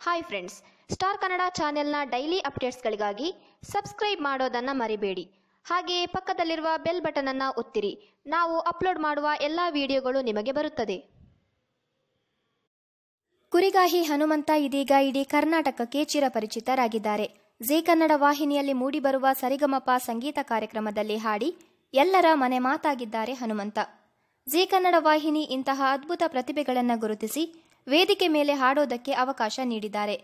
Hi friends star Kannada ಚಾನೆಲ್ನ daily ಅಪ್ಡೇಟ್ಸ್ಗಳಿಗಾಗಿ subscribe ಮಾಡೋದನ್ನು ಮರಿಬೇಡಿ. ಹಾಗೆಯೇ ಪಕ್ಕದಲ್ಲಿರುವ ಬೆಲ್ ಬಟನನ್ನು ಒತ್ತಿರಿ. ನಾವು ಅಪ್ಲೋಡ್ ಮಾಡುವ ಎಲ್ಲ ವಿಡಿಯೋಗಳು ನಿಮಗೆ ಬರುತ್ತದೆ. ಕುರಿಗಾಹಿ ಹನುಮಂತ ಇದೀಗ ಇಡೀ ಕರ್ನಾಟಕಕ್ಕೆ ಚಿರಪರಿಚಿತರಾಗಿದ್ದಾರೆ. ಜಿ ಕನ್ನಡ ವಾಹಿನಿಯಲ್ಲಿ ಮೂಡಿಬರುವ ಸರಿಗಮಪ ಸಂಗೀತ ಕಾರ್ಯಕ್ರಮದಲ್ಲಿ ಹಾಡಿ ಎಲ್ಲರ ಮನೆ ಮಾತಾಗಿದ್ದಾರೆ ಹನುಮಂತ. ಜಿ ಕನ್ನಡ ವಾಹಿನಿ ಇಂತಹ ಅದ್ಭುತ ಪ್ರತಿಭೆಗಳನ್ನು ಗುರುತಿಸಿ ವೇದಿಕೆ ಮೇಲೆ ಹಾಡೋದಕ್ಕೆ ಅವಕಾಶ ನೀಡಿದ್ದಾರೆ.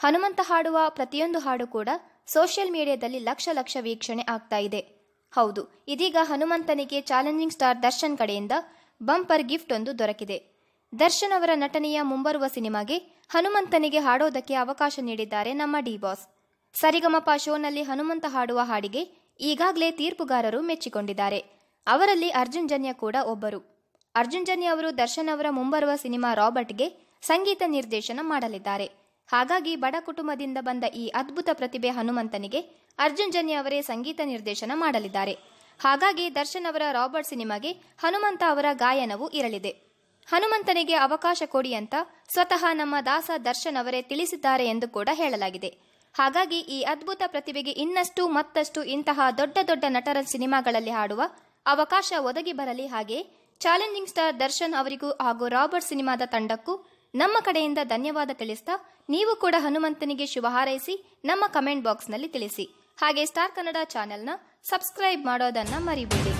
ಹನುಮಂತ ಹಾಡುವ ಪ್ರತಿಯೊಂದು ಹಾಡು ಕೂಡ ಸೋಷಿಯಲ್ ಮೀಡಿಯಾದಲ್ಲಿ ಲಕ್ಷ ಲಕ್ಷ ವೀಕ್ಷಣೆ ಆಗ್ತಾ ಇದೆ. ಹೌದು, ಇದೀಗ ಹನುಮಂತನಿಗೆ ಚಾಲೆಂಜಿಂಗ್ ಸ್ಟಾರ್ ದರ್ಶನ್ ಕಡೆಯಿಂದ ಬಂಪರ್ ಗಿಫ್ಟ್ ಒಂದು ದೊರಕಿದೆ. ದರ್ಶನ್ ಅವರ ನಟನೆಯ ಮುಂಬರುವ ಸಿನಿಮಾಗೆ ಹನುಮಂತನಿಗೆ ಹಾಡೋದಕ್ಕೆ ಅವಕಾಶ ನೀಡಿದ್ದಾರೆ ನಮ್ಮ ಡಿ ಬಾಸ್. ಸರಿಗಮಪ ಶೋನಲ್ಲಿ ಹನುಮಂತ ಹಾಡುವ ಹಾಡಿಗೆ ಈಗಾಗಲೇ ತೀರ್ಪುಗಾರರು ಮೆಚ್ಚಿಕೊಂಡಿದ್ದಾರೆ. ಅವರಲ್ಲಿ ಅರ್ಜುನ್ ಜನ್ಯ ಕೂಡ ಒಬ್ಬರು. ಅರ್ಜುನ್ ಜನ್ಯ ಅವರು ದರ್ಶನ್ ಅವರ ಮುಂಬರುವ ಸಿನಿಮಾ ರಾಬರ್ಟ್ಗೆ ಸಂಗೀತ ನಿರ್ದೇಶನ ಮಾಡಲಿದ್ದಾರೆ. ಹಾಗಾಗಿ ಬಡ ಕುಟುಂಬದಿಂದ ಬಂದ ಈ ಅದ್ಭುತ ಪ್ರತಿಭೆ ಹನುಮಂತನಿಗೆ ಅರ್ಜುನ್ ಜನ್ಯ ಅವರೇ ಸಂಗೀತ ನಿರ್ದೇಶನ ಮಾಡಲಿದ್ದಾರೆ. ಹಾಗಾಗಿ ದರ್ಶನ್ ಅವರ ರಾಬರ್ಟ್ ಸಿನಿಮಾಗೆ ಹನುಮಂತ ಅವರ ಗಾಯನವೂ ಇರಲಿದೆ. ಹನುಮಂತನಿಗೆ ಅವಕಾಶ ಕೊಡಿ ಅಂತ ಸ್ವತಃ ನಮ್ಮ ದಾಸ ದರ್ಶನ್ ಅವರೇ ತಿಳಿಸಿದ್ದಾರೆ ಎಂದು ಕೂಡ ಹೇಳಲಾಗಿದೆ. ಹಾಗಾಗಿ ಈ ಅದ್ಭುತ ಪ್ರತಿಭೆಗೆ ಇನ್ನಷ್ಟು ಮತ್ತಷ್ಟು ಇಂತಹ ದೊಡ್ಡ ದೊಡ್ಡ ನಟರ ಸಿನಿಮಾಗಳಲ್ಲಿ ಹಾಡುವ ಅವಕಾಶ ಒದಗಿ ಬರಲಿ ಹಾಗೆ ಚಾಲೆಂಜಿಂಗ್ ಸ್ಟಾರ್ ದರ್ಶನ್ ಅವರಿಗೂ ಹಾಗೂ ರಾಬರ್ಟ್ ಸಿನಿಮಾದ ತಂಡಕ್ಕೂ ನಮ್ಮ ಕಡೆಯಿಂದ ಧನ್ಯವಾದ ತಿಳಿಸ್ತಾ ನೀವು ಕೂಡ ಹನುಮಂತನಿಗೆ ಶುಭ ಹಾರೈಸಿ ನಮ್ಮ ಕಮೆಂಟ್ ಬಾಕ್ಸ್ನಲ್ಲಿ ತಿಳಿಸಿ. ಹಾಗೆ ಸ್ಟಾರ್ ಕನ್ನಡ ಚಾನೆಲ್ನ ಸಬ್ಸ್ಕ್ರೈಬ್ ಮಾಡೋದನ್ನ ಮರಿಬೇಡಿ.